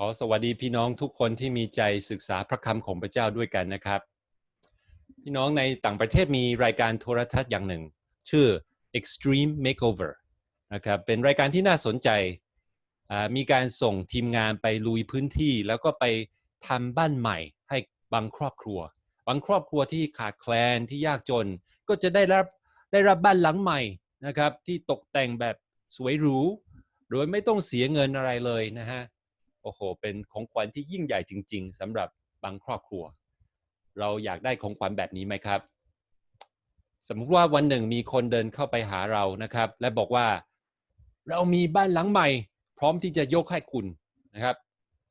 ขอสวัสดีพี่น้องทุกคนที่มีใจศึกษาพระคำของพระเจ้าด้วยกันนะครับ พี่น้องในต่างประเทศมีรายการโทรทัศน์อย่างหนึ่ง ชื่อ Extreme Makeover นะครับเป็นรายการที่น่าสนใจมีการส่งทีมงานไปลุยพื้นที่ แล้วก็ไปทำบ้านใหม่ให้บางครอบครัว บางครอบครัวที่ขาดแคลนที่ยากจน ก็จะได้รับได้รับบ้านหลังใหม่นะครับที่ตกแต่งแบบสวยหรูโดยไม่ต้องเสียเงินอะไรเลยนะฮะ โอ้โห เป็นของขวัญที่ยิ่งใหญ่จริง ๆสำหรับบางครอบครัว เราอยากได้ของขวัญแบบนี้ไหมครับ สมมุติว่าวันหนึ่งมีคนเดินเข้าไปหาเรานะครับ และบอกว่า เรามีบ้านหลังใหม่ พร้อมที่จะยกให้คุณนะครับ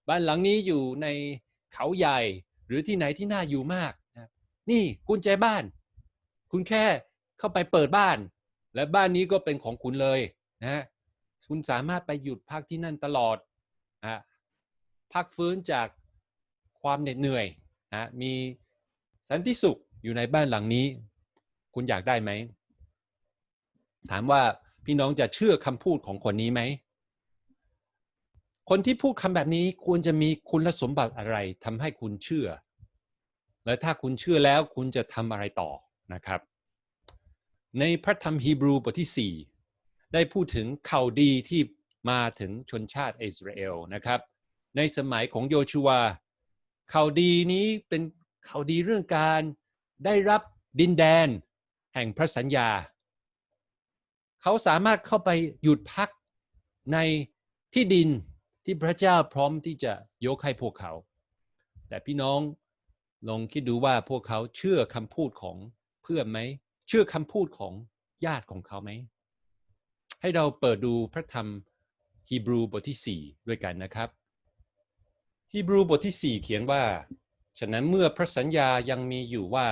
บ้านหลังนี้อยู่ในเขาใหญ่หรือที่ไหนที่น่าอยู่มากนะนี่กุญแจบ้าน คุณแค่เข้าไปเปิดบ้าน และบ้านนี้ก็เป็นของคุณเลยนะคุณสามารถไปหยุดพักที่นั่นตลอดนะฮะ พักฟื้นจากความเหน็ดเหนื่อยนะมีสันติสุขอยู่ในบ้านหลังนี้ คุณอยากได้ไหม ถามว่าพี่น้องจะเชื่อคำพูดของคนนี้ไหม คนที่พูดคำแบบนี้ควรจะมีคุณสมบัติอะไรทำให้คุณเชื่อ และถ้าคุณเชื่อแล้วคุณจะทำอะไรต่อนะครับ ในพระธรรมฮีบรูบทที่ 4 ได้พูดถึงข่าวดีที่มาถึงชนชาติอิสราเอลนะครับ ในสมัยของโยชูวาข่าวดีนี้เป็นข่าวดีเรื่องการได้รับดินแดนแห่งพระสัญญา เขาสามารถเข้าไปหยุดพักในที่ดินที่พระเจ้าพร้อมที่จะยกให้พวกเขา แต่พี่น้องลองคิดดูว่าพวกเขาเชื่อคำพูดของเพื่อนไหม เชื่อคำพูดของญาติของเขาไหม ให้เราเปิดดูพระธรรมฮีบรูบทที่ 4 ด้วยกันนะครับ ฮีบรูบทที่ 4 เขียนว่า ฉะนั้นเมื่อพระสัญญายังมีอยู่ว่า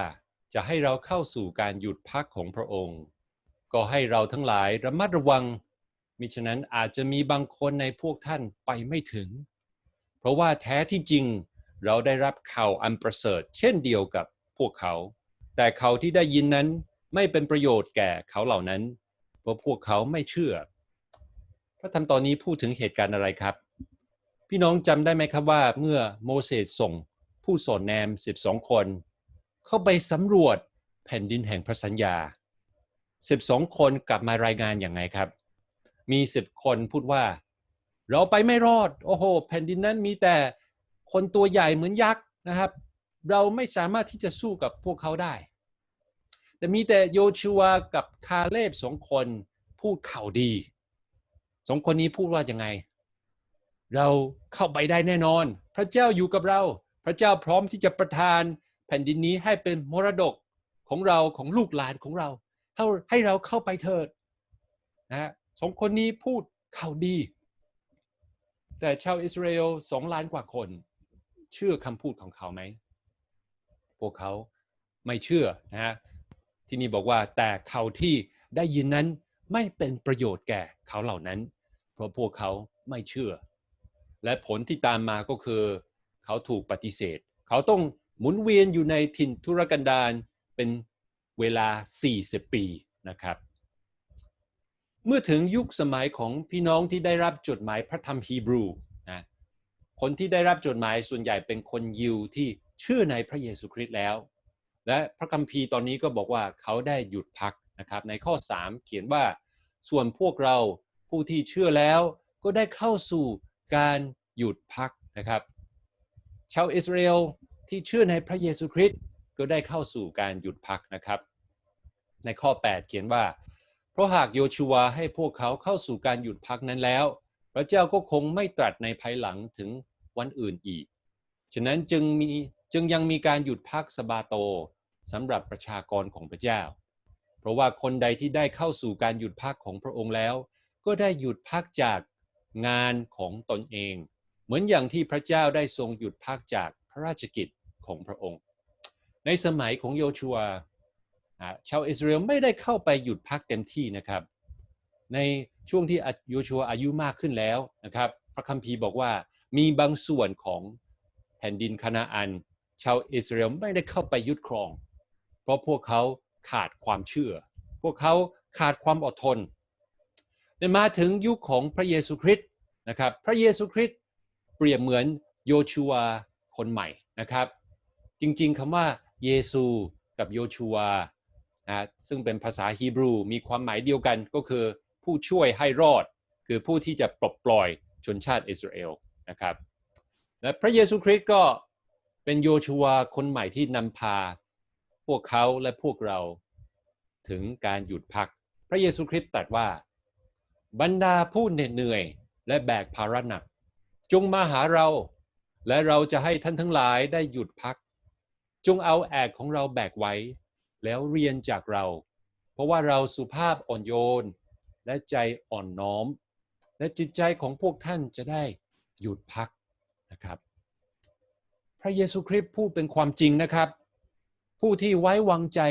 จะให้เราเข้าสู่การหยุดพักของพระองค์ ก็ให้เราทั้งหลายระมัดระวัง มิฉะนั้นอาจจะมีบางคนในพวกท่านไปไม่ถึง เพราะว่าแท้ที่จริงเราได้รับข่าวอันประเสริฐ เช่นเดียวกับพวกเขา แต่เขาที่ได้ยินนั้นไม่เป็นประโยชน์แก่เขาเหล่านั้น เพราะพวกเขาไม่เชื่อ พระธรรมตอนนี้พูดถึงเหตุการณ์อะไรครับ พี่น้องจำได้ไหมครับว่าเมื่อโมเสสส่งผู้สอนแนม 12 คน เข้าไปสำรวจแผ่นดินแห่งพระสัญญา 12 คนกลับมารายงานอย่างไงครับ มี 10 คนพูดว่า เราไปไม่รอด โอ้โห แผ่นดินนั้นมีแต่คนตัวใหญ่เหมือนยักษ์นะครับ เราไม่สามารถที่จะสู้กับพวกเขาได้ แต่มีแต่โยชูวากับคาเลบสองคนพูดข่าวดีสองคนนี้พูดว่ายังไง เราเข้าไปได้แน่นอน พระเจ้าอยู่กับเรา พระเจ้าพร้อมที่จะประทานแผ่นดินนี้ให้เป็นมรดกของเราของลูกหลานของเราให้เราเข้าไปเถิดนะฮะสองคนนี้พูดข่าวดี แต่ชาวอิสราเอลสองล้านกว่าคน เชื่อคำพูดของเขาไหม พวกเขาไม่เชื่อนะฮะที่นี่บอกว่าแต่เขาที่ได้ยินนั้นไม่เป็นประโยชน์แก่เขาเหล่านั้น เพราะพวกเขาไม่เชื่อ และผลที่ตามมาก็คือ เขาถูกปฏิเสธ เขาต้องหมุนเวียนอยู่ในถิ่นทุรกันดารเป็นเวลา 40 ปีนะครับ เมื่อถึงยุคสมัยของพี่น้องที่ได้รับจดหมายพระธรรมฮีบรูนะคนที่ได้รับจดหมายส่วนใหญ่เป็นคนยิวที่เชื่อในพระเยซูคริสต์แล้ว และพระคัมภีร์ตอนนี้ก็บอกว่าเขาได้หยุดพักนะครับ ในข้อ 3 เขียนว่าส่วนพวกเราผู้ที่เชื่อแล้วก็ได้เข้าสู่ การหยุดพักนะครับ ชาวอิสราเอลที่เชื่อในพระเยซูคริสต์ก็ได้เข้าสู่การหยุดพักนะครับ ในข้อ 8 เขียนว่า เพราะหากโยชูวาให้พวกเขาเข้าสู่การหยุดพักนั้นแล้ว พระเจ้าก็คงไม่ตรัสในภายหลังถึงวันอื่นอีก ฉะนั้นจึงมีจึงยังมีการหยุดพักสบาโตสำหรับประชากรของพระเจ้า เพราะว่าคนใดที่ได้เข้าสู่การหยุดพักของพระองค์แล้ว ก็ได้หยุดพักจาก งานของตนเอง เหมือนอย่างที่พระเจ้าได้ทรงหยุดพักจากพระราชกิจของพระองค์ ในสมัยของโยชูวชาวอิสราเอลไม่ได้เข้าไปหยุดพักเต็มที่นะครับ ในช่วงที่โยชัวอายุมากขึ้นแล้วนะครับ พระคัมภีร์บอกว่ามีบางส่วนของแผ่นดินคานาอัน ชาวอิสราเอลไม่ได้เข้าไปยึดครอง เพราะพวกเขาขาดความเชื่อ พวกเขาขาดความอดทน มาถึงยุคของพระเยซูคริสต์นะครับ พระเยซูคริสต์เปรียบเหมือนโยชูวาคนใหม่นะครับ จริงๆคำว่าเยซูกับโยชูวานะซึ่งเป็นภาษาฮีบรูมีความหมายเดียวกันก็คือผู้ช่วยให้รอด คือผู้ที่จะปลดปล่อยชนชาติอิสราเอลนะครับและพระเยซูคริสต์ก็เป็นโยชูวาคนใหม่ที่นำพาพวกเขาและพวกเราถึงการหยุดพัก พระเยซูคริสต์ตรัสว่า บรรดาผู้เหน็ดเหนื่อย และแบกภาระหนัก จงมาหาเรา และเราจะให้ท่านทั้งหลายได้หยุดพัก จงเอาแอกของเราแบกไว้ แล้วเรียนจากเรา เพราะว่าเราสุภาพอ่อนโยน และใจอ่อนน้อม และจิตใจของพวกท่านจะได้หยุดพักนะครับ พระเยซูคริสต์พูดเป็นความจริงนะครับ ผู้ที่ไว้วางใจ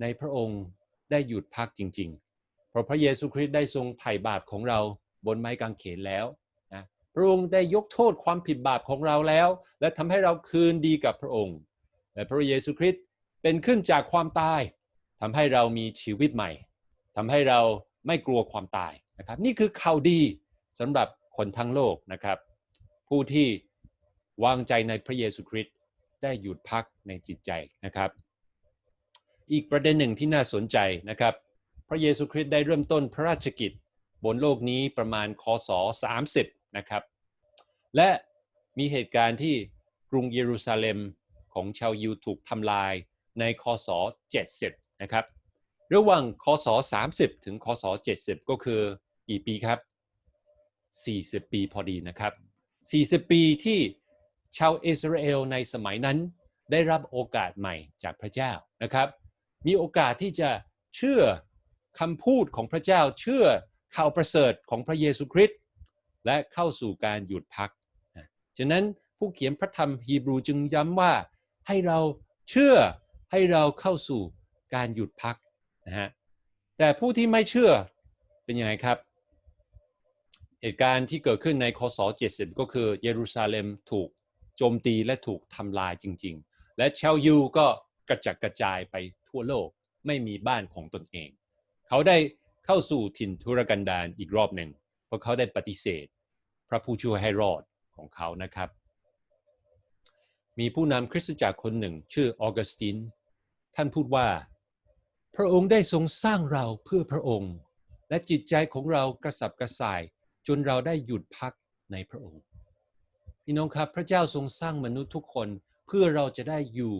ในพระองค์ได้หยุดพักจริง ๆ เพราะพระเยซูคริสต์ได้ทรงไถ่บาปของเราบนไม้กางเขนแล้วนะพระองค์ได้ยกโทษความผิดบาปของเราแล้ว และทำให้เราคืนดีกับพระองค์และพระเยซูคริสต์เป็นขึ้นจากความตายทำให้เรามีชีวิตใหม่ทำให้เราไม่กลัวความตายนะครับ นี่คือข่าวดีสำหรับคนทั้งโลกนะครับ ผู้ที่วางใจในพระเยซูคริสต์ได้หยุดพักในจิตใจนะครับ อีกประเด็นหนึ่งที่น่าสนใจนะครับ พระเยซูคริสต์ได้เริ่มต้นพระราชกิจ บนโลกนี้ประมาณคศ 30 นะครับ และมีเหตุการณ์ที่กรุงเยรูซาเล็มของชาวยิวถูกทำลายในคศ 70 นะครับ ระหว่างคศ 30 ถึงคศ 70 ก็คือกี่ปีครับ 40 ปีพอดีนะครับ 40 ปีที่ชาวอิสราเอลในสมัยนั้นได้รับโอกาสใหม่จากพระเจ้านะครับ มีโอกาสที่จะเชื่อ คำพูดของพระเจ้าเชื่อข่าวประเสริฐของพระเยซูคริสต์และเข้าสู่การหยุดพักฉะนั้นผู้เขียนพระธรรมฮีบรูจึงย้ำว่าให้เราเชื่อให้เราเข้าสู่การหยุดพักนะฮะแต่ผู้ที่ไม่เชื่อเป็นยังไงครับ เหตุการณ์ที่เกิดขึ้นในคศ70 ก็คือเยรูซาเล็มถูกโจมตีและถูกทำลายจริง ๆ และชาวยิวก็กระจัดกระจายไปทั่วโลกไม่มีบ้านของตนเอง เขาได้เข้าสู่ถิ่นทุรกันดารอีกรอบหนึ่ง เพราะเขาได้ปฏิเสธ พระผู้ช่วยให้รอดของเขานะครับ มีผู้นำคริสตจักรคนหนึ่ง ชื่อออกัสติน ท่านพูดว่า พระองค์ได้ทรงสร้างเราเพื่อพระองค์ และจิตใจของเรากระสับกระส่าย จนเราได้หยุดพักในพระองค์พี่น้องครับพระเจ้าทรงสร้างมนุษย์ทุกคนเพื่อเราจะได้อยู่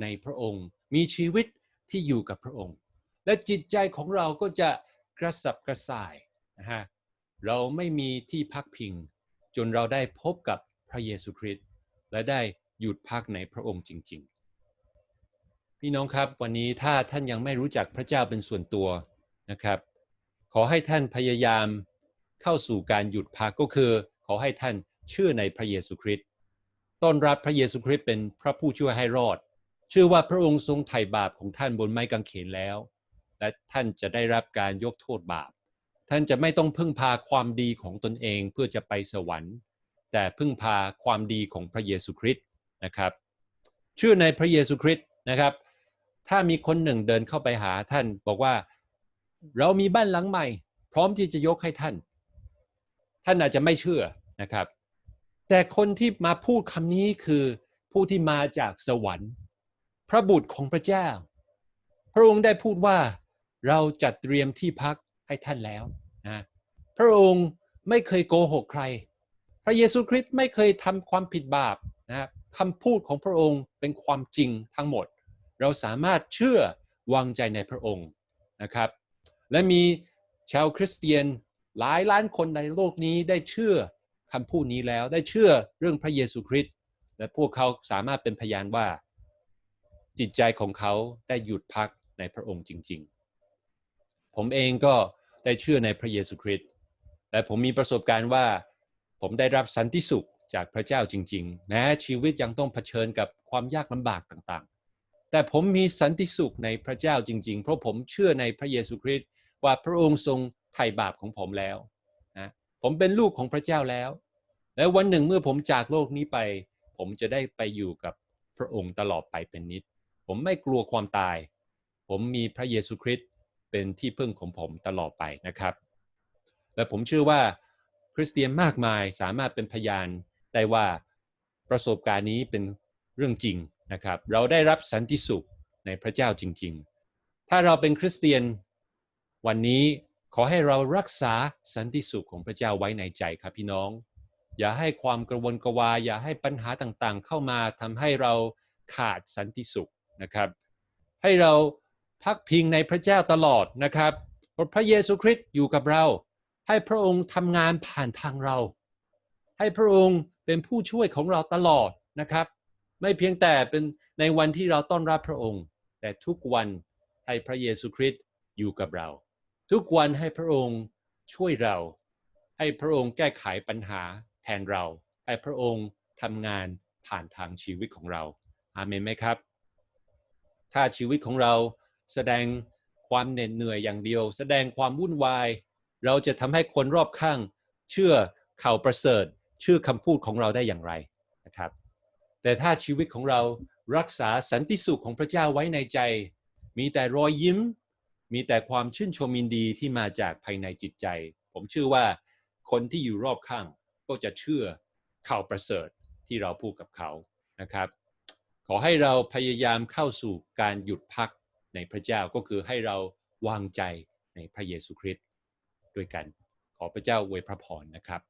ในพระองค์ มีชีวิตที่อยู่กับพระองค์ และจิตใจของเราก็จะกระสับกระส่ายนะฮะเราไม่มีที่พักพิง จนเราได้พบกับพระเยซูคริสต์และได้หยุดพักในพระองค์จริง ๆ พี่น้องครับวันนี้ถ้าท่านยังไม่รู้จักพระเจ้าเป็นส่วนตัวนะครับ ขอให้ท่านพยายามเข้าสู่การหยุดพักก็คือ ขอให้ท่านเชื่อในพระเยซูคริสต์ต้อนรับพระเยซูคริสต์เป็นพระผู้ช่วยให้รอด เชื่อว่าพระองค์ทรงไถ่บาปของท่านบนไม้กางเขนแล้ว และท่านจะได้รับการยกโทษบาป ท่านจะไม่ต้องพึ่งพาความดีของตนเองเพื่อจะไปสวรรค์ แต่พึ่งพาความดีของพระเยซูคริสต์นะครับเชื่อในพระเยซูคริสต์นะครับ ถ้ามีคนหนึ่งเดินเข้าไปหาท่านบอกว่าเรามีบ้านหลังใหม่ พร้อมที่จะยกให้ท่าน ท่านอาจจะไม่เชื่อนะครับ แต่คนที่มาพูดคำนี้คือผู้ที่มาจากสวรรค์ พระบุตรของพระเจ้า พระองค์ได้พูดว่า เราจัดเตรียมที่พักให้ท่านแล้วนะพระองค์ไม่เคยโกหกใคร พระเยซูคริสต์ไม่เคยทำความผิดบาปนะคำพูดของพระองค์เป็นความจริงทั้งหมด เราสามารถเชื่อวางใจในพระองค์นะครับ และมีชาวคริสเตียนหลายล้านคนในโลกนี้ได้เชื่อคำพูดนี้แล้วได้เชื่อเรื่องพระเยซูคริสต์และพวกเขาสามารถเป็นพยานว่า จิตใจของเขาได้หยุดพักในพระองค์จริง ๆ ผมเองก็ได้เชื่อในพระเยซูคริสต์และผมมีประสบการณ์ว่า ผมได้รับสันติสุขจากพระเจ้าจริงๆแม้ชีวิตยังต้องเผชิญกับความยากลำบากต่างๆ แต่ผมมีสันติสุขในพระเจ้าจริง ๆ เพราะผมเชื่อในพระเยซูคริสต์ว่าพระองค์ทรงไถ่บาปของผมแล้วนะผมเป็นลูกของพระเจ้าแล้ว และวันหนึ่งเมื่อผมจากโลกนี้ไป ผมจะได้ไปอยู่กับพระองค์ตลอดไปเป็นนิจผมไม่กลัวความตาย ผมมีพระเยซูคริสต์ เป็นที่พึ่งของผมตลอดไปนะครับ และผมเชื่อว่าคริสเตียนมากมายสามารถเป็นพยานได้ว่าประสบการณ์นี้เป็นเรื่องจริงนะครับ เราได้รับสันติสุขในพระเจ้าจริง ๆ ถ้าเราเป็นคริสเตียนวันนี้ขอให้เรารักษาสันติสุขของพระเจ้าไว้ในใจครับพี่น้อง อย่าให้ความกระวนกระวายอย่าให้ปัญหาต่างๆ เข้ามาทำให้เราขาดสันติสุขนะครับ ให้เรา พักพิงในพระเจ้าตลอดนะครับพระเยซูคริสต์อยู่กับเรา ให้พระองค์ทำงานผ่านทางเรา ให้พระองค์เป็นผู้ช่วยของเราตลอดนะครับ ไม่เพียงแต่เป็นในวันที่เราต้อนรับพระองค์ แต่ทุกวันให้พระเยซูคริสต์อยู่กับเรา ทุกวันให้พระองค์ช่วยเรา ให้พระองค์แก้ไขปัญหาแทนเรา ให้พระองค์ทำงานผ่านทางชีวิตของเรา อาเมนไหมครับ ถ้าชีวิตของเรา แสดงความเหน็ดเหนื่อยอย่างเดียว แสดงความวุ่นวาย เราจะทำให้คนรอบข้างเชื่อข่าวประเสริฐเชื่อคำพูดของเราได้อย่างไรนะครับ แต่ถ้าชีวิตของเรารักษาสันติสุขของพระเจ้าไว้ในใจ มีแต่รอยยิ้ม มีแต่ความชื่นชมยินดีที่มาจากภายในจิตใจ ผมเชื่อว่าคนที่อยู่รอบข้างก็จะเชื่อข่าวประเสริฐที่เราพูดกับเขานะครับ ขอให้เราพยายามเข้าสู่การหยุดพัก ในพระเจ้าก็คือให้เราวางใจในพระเยซูคริสต์ด้วยกันขอพระเจ้าอวยพระพรนะครับ